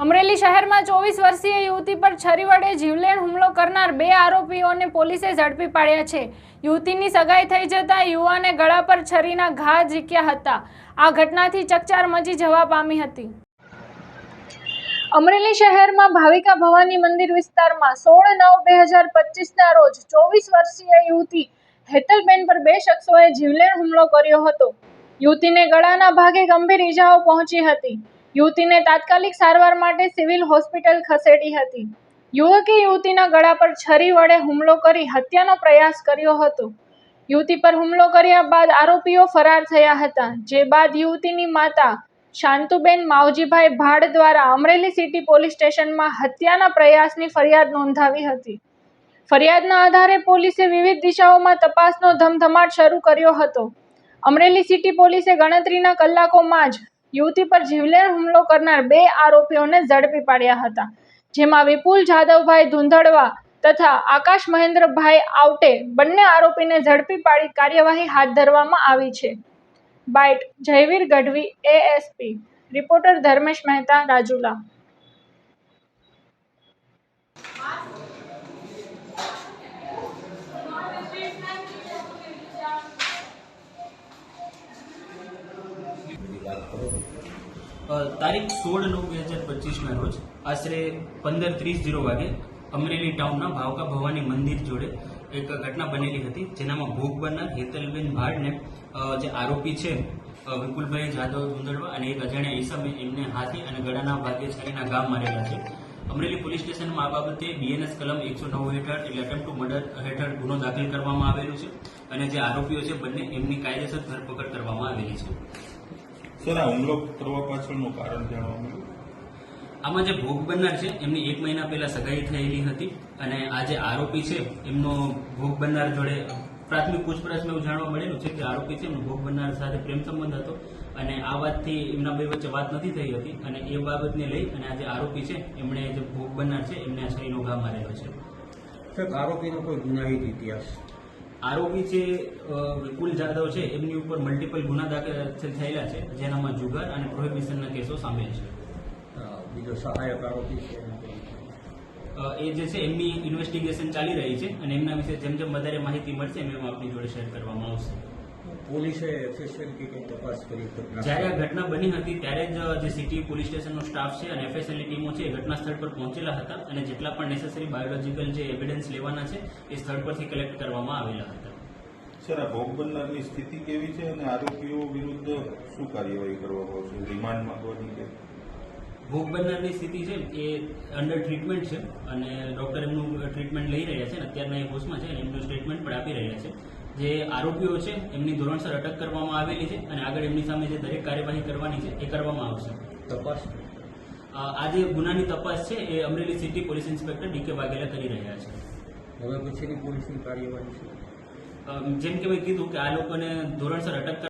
શહેરમાં ચોવીસ વર્ષીય યુવતી પર છરી વડે જીવલેણ હુમલો કરનાર બે આરોપીઓને પોલીસે ઝડપી પાડ્યા છે. યુવતીની સગાઈ થઈ જતા યુવાને ગળા પર છરીના ઘા ઝીક્યા હતા. આ ઘટનાથી ચકચાર મચી જવા પામી હતી. અમરેલી શહેરમાં ભાવિકા ભવાની મંદિર વિસ્તારમાં સોળ નવ બે હજાર પચીસના રોજ ચોવીસ વર્ષીય યુવતી હેતલબેન પર બે શખ્સોએ જીવલેણ હુમલો કર્યો હતો. યુવતીને ગળાના ભાગે ગંભીર ઈજાઓ પહોંચી હતી. યુવતીને તાત્કાલિક સારવાર માટે સિવિલ હોસ્પિટલ ખસેડી હતી. યુવકે યુવતીના ગળા પર છરી વડે હુમલો કરી હત્યાનો પ્રયાસ કર્યો હતો. યુવતી પર હુમલો કર્યા બાદ આરોપીઓ ફરાર થયા હતા, જે બાદ યુવતીની માતા શાંતુબેન માવજીભાઈ ભાડ દ્વારા અમરેલી સિટી પોલીસ સ્ટેશનમાં હત્યાના પ્રયાસની ફરિયાદ નોંધાવી હતી. ફરિયાદના આધારે પોલીસે વિવિધ દિશાઓમાં તપાસનો ધમધમાટ શરૂ કર્યો હતો. અમરેલી સિટી પોલીસે ગણતરીના કલાકોમાં જ યુવતી પર જીવલેણ હુમલો કરનાર બે આરોપીઓને ઝડપી પાડ્યા હતા, જેમાં વિપુલ જાદવભાઈ ધુંધળવા તથા આકાશ મહેન્દ્રભાઈ આવટે બંને આરોપીને ઝડપી પાડી કાર્યવાહી હાથ ધરવામાં આવી છે. Byte, Jayveer Gadhvi A S P reporter Dharmesh Mehta, Rajula. અ, તારીખ સોળ નવ બે હજાર પચીસના રોજ આશરે પંદર ત્રીસ જીરો વાગે અમરેલી ટાઉનના ભાવકા ભવાની મંદિર જોડે એક ઘટના બનેલી હતી જેનામાં ભોગ બનનાર હેતલબેન ભાડને જે આરોપી છે વિપુલભાઈ જાદવ ધુંદડવા અને એક અજાણ્યા ઈસમે એમને હાથી અને ગળાના ભાગે છરીના ગામ મારેલા છે. અમરેલી પોલીસ સ્ટેશનમાં આ બાબતે બીએનએસ કલમ એકસો નવ હેઠળ એટલે અટેમ્પ ટુ મર્ડર હેઠળ ગુનો દાખલ કરવામાં આવેલો છે અને જે આરોપીઓ છે બંને એમની કાયદેસર ધરપકડ કરવામાં આવેલી છે. સર આ હુમલો કરવા પાછળનું કારણ જાણવા મળ્યું? આમાં જે ભોગ બનનાર છે એમની એક મહિના પહેલા સગાઈ થયેલી હતી અને આ જે આરોપી છે એમનો ભોગ બનનાર જોડે પ્રાથમિક પૂછપરછમાં એવું જાણવા મળેલું છે કે આરોપી છે એમનો ભોગ બનનાર સાથે પ્રેમ સંબંધ હતો અને આ વાતથી એમના બે વચ્ચે વાત નથી થઈ હતી અને એ બાબતને લઈ અને આ જે આરોપી છે એમણે જે ભોગ બનનાર છે એમને આ શરીરનો ઘા મારેલો છે. આરોપીનો કોઈ ગુનાહિત ઇતિહાસ? આરોપી જે વિપુલ જાદવ છે એમની ઉપર મલ્ટિપલ ગુના દાખલ થયેલા છે જેનામાં જુગાર અને પ્રોહિબિશનના કેસો સામેલ છે. બીજો સહાયક આરોપી છે એ જે છે એમની ઇન્વેસ્ટિગેશન ચાલી રહી છે અને એમના વિશે જેમ જેમ વધારે માહિતી મળશે એમ એમ આપની જોડે શેર કરવામાં આવશે. પોલીસે એફએસએલ કે કંઈ તપાસ કરી જયારે આ ઘટના બની હતી ત્યારે જ જે સિટી પોલીસ સ્ટેશનનો સ્ટાફ છે અને એફએસએલની ટીમો છે એ ઘટના સ્થળ પર પહોંચેલા હતા અને જેટલા પણ નેસેસરી બાયોલોજીકલ જે એવિડન્સ લેવાના છે એ સ્થળ પરથી કલેક્ટ કરવામાં આવેલા હતા. સર આ ભોગ બનનારની સ્થિતિ કેવી છે અને આરોપીઓ વિરુદ્ધ શું કાર્યવાહી કરવામાં આવશે રિમાન્ડ માંગવાની કે? ભોગ બનનારની સ્થિતિ છે એ અંડર ટ્રીટમેન્ટ છે અને ડોક્ટર એમનું ટ્રીટમેન્ટ લઈ રહ્યા છે અને અત્યારના એ હોસ્ટમાં છે અને એમનું સ્ટેટમેન્ટ પણ આપી રહ્યા છે. જે આરોપીઓ છે એમની ધોરણસર અટક કરવામાં આવેલી છે અને આગળ એમની સામે જે દરેક કાર્યવાહી કરવાની છે એ કરવામાં આવશે. તપાસ? આ જે ગુનાની તપાસ છે એ Amreli city police inspector D K Vaghela કરી રહ્યા છે. હવે પછીની પોલીસની કાર્યવાહી છે જેમ કે મેં કીધું કે આ લોકોને ધોરણસર અટક